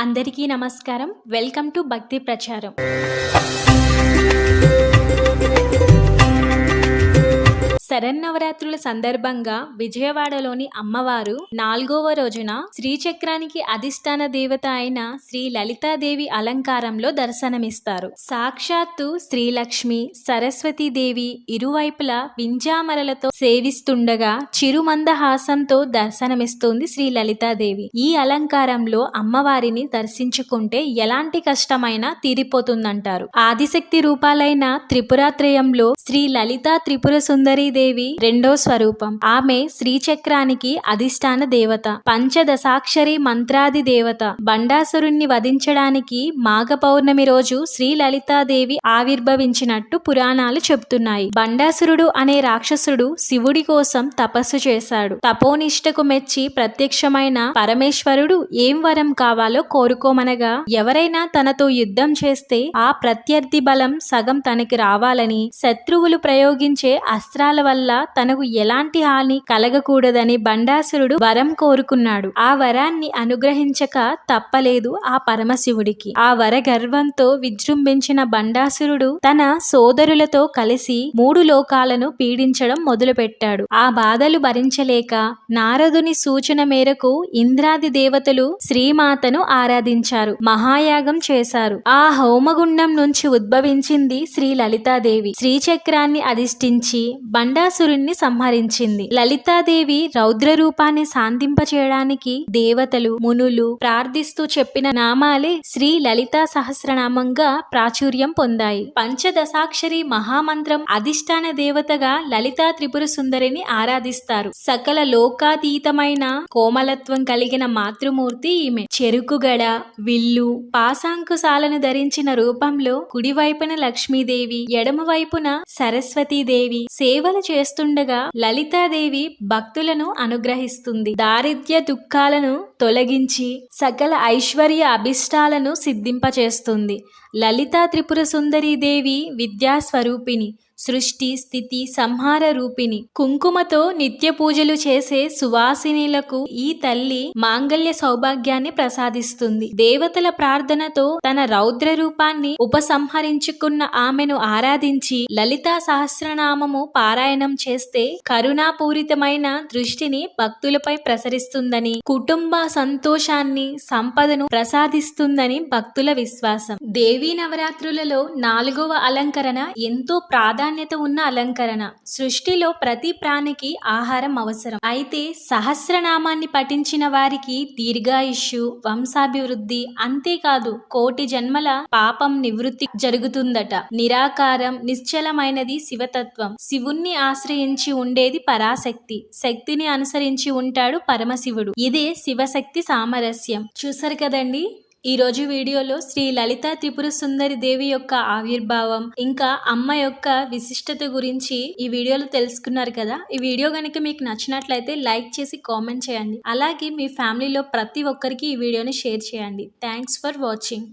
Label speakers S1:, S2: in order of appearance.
S1: అందరికీ నమస్కారం. Welcome to భక్తి ప్రచారం. శరన్నవరాత్రుల సందర్భంగా విజయవాడలోని అమ్మవారు నాలుగవ రోజున శ్రీచక్రానికి అధిష్టాన దేవత అయిన శ్రీ లలితాదేవి అలంకారంలో దర్శనమిస్తారు. సాక్షాత్తు శ్రీలక్ష్మి సరస్వతీదేవి ఇరువైపులా వింజామరలతో సేవిస్తుండగా చిరుమందహాసంతో దర్శనమిస్తుంది శ్రీ లలితాదేవి. ఈ అలంకారంలో అమ్మవారిని దర్శించుకుంటే ఎలాంటి కష్టమైనా తీరిపోతుందంటారు. ఆదిశక్తి రూపాలైన త్రిపురాత్రయంలో శ్రీ లలితా త్రిపుర సుందరీదేవి దేవి? రెండో స్వరూపం. ఆమె శ్రీచక్రానికి అధిష్టాన దేవత. పంచదశాక్షరి మంత్రాది దేవత. బండాసురుణ్ణి వధించడానికి మాఘ పౌర్ణమి రోజు శ్రీ లలితాదేవి ఆవిర్భవించినట్టు పురాణాలు చెబుతున్నాయి. బండాసురుడు అనే రాక్షసుడు శివుడి కోసం తపస్సు చేశాడు. తపోనిష్టకు మెచ్చి ప్రత్యక్షమైన పరమేశ్వరుడు ఏం వరం కావాలో కోరుకోమనగా ఎవరైనా తనతో యుద్ధం చేస్తే ఆ ప్రత్యర్థి బలం సగం తనకి రావాలని శత్రువులు ప్రయోగించే అస్త్రాల వల్ల తనకు ఎలాంటి హాని కలగకూడదని బండాసురుడు వరం కోరుకున్నాడు. ఆ వరాన్ని అనుగ్రహించక తప్పలేదు ఆ పరమశివుడికి. ఆ వర గర్వంతో విజృంభించిన బండాసురుడు తన సోదరులతో కలిసి మూడు లోకాలను పీడించడం మొదలుపెట్టాడు. ఆ బాధలు భరించలేక నారదుని సూచన మేరకు ఇంద్రాది దేవతలు శ్రీమాతను ఆరాధించారు. మహాయాగం చేశారు. ఆ హోమగుండం నుంచి ఉద్భవించింది శ్రీ లలితాదేవి. శ్రీచక్రాన్ని అధిష్ఠించి బండాసురుణ్ణి సంహరించింది. లలితాదేవి రౌద్ర రూపాన్ని శాంతింపచేయడానికి దేవతలు మునులు ప్రార్థిస్తూ చెప్పిన నామాలే శ్రీ లలితా సహస్రనామంగా ప్రాచుర్యం పొందాయి. పంచదశాక్షరి మహామంత్రం అధిష్టాన దేవతగా లలితా త్రిపుర సుందరిని ఆరాధిస్తారు. సకల లోకాతీతమైన కోమలత్వం కలిగిన మాతృమూర్తి ఈమె. చెరుకుగడ విల్లు పాశాంకుశాలను ధరించిన రూపంలో కుడివైపున లక్ష్మీదేవి ఎడమవైపున సరస్వతీదేవి సేవలు చేస్తుండగా లలితాదేవి భక్తులను అనుగ్రహిస్తుంది. దారిద్ర్య దుఃఖాలను తొలగించి సకల ఐశ్వర్య అభిష్టాలను సిద్ధింపచేస్తుంది. లలితా త్రిపుర సుందరీదేవి విద్యాస్వరూపిణి. సృష్టి స్థితి సంహార రూపిణి. కుంకుమతో నిత్య పూజలు చేసే సువాసినిలకు ఈ తల్లి మాంగళ్య సౌభాగ్యాన్ని ప్రసాదిస్తుంది. దేవతల ప్రార్థనతో తన రౌద్ర రూపాన్ని ఉపసంహరించుకున్న ఆమెను ఆరాధించి లలితా సహస్రనామము పారాయణం చేస్తే కరుణాపూరితమైన దృష్టిని భక్తులపై ప్రసరిస్తుందని కుటుంబ సంతోషాన్ని సంపదను ప్రసాదిస్తుందని భక్తుల విశ్వాసం. దేవీ నవరాత్రులలో నాలుగవ అలంకరణ ఎంతో ప్రాధాన్యత ఉన్న అలంకరణ. సృష్టిలో ప్రతి ప్రాణికి ఆహారం అవసరం. అయితే సహస్రనామాన్ని పఠించిన వారికి దీర్ఘాయుష్యు వంశాభివృద్ధి అంతేకాదు కోటి జన్మల పాపం నివృత్తి జరుగుతుందట. నిరాకారం నిశ్చలమైనది శివతత్వం. శివుణ్ణి ఆశ్రయించి ఉండేది పరాశక్తి. శక్తిని అనుసరించి ఉంటాడు పరమశివుడు. ఇదే శివశక్తి సామరస్యం. చూసారు కదండి? ఈ రోజు వీడియోలో శ్రీ లలిత త్రిపుర సుందరి దేవి యొక్క ఆవిర్భావం ఇంకా అమ్మ యొక్క విశిష్టత గురించి ఈ వీడియోలో తెలుసుకున్నారు కదా. ఈ వీడియో కనుక మీకు నచ్చినట్లయితే లైక్ చేసి కామెంట్ చేయండి. అలాగే మీ ఫ్యామిలీలో ప్రతి ఒక్కరికి ఈ వీడియోని షేర్ చేయండి. Thanks for watching.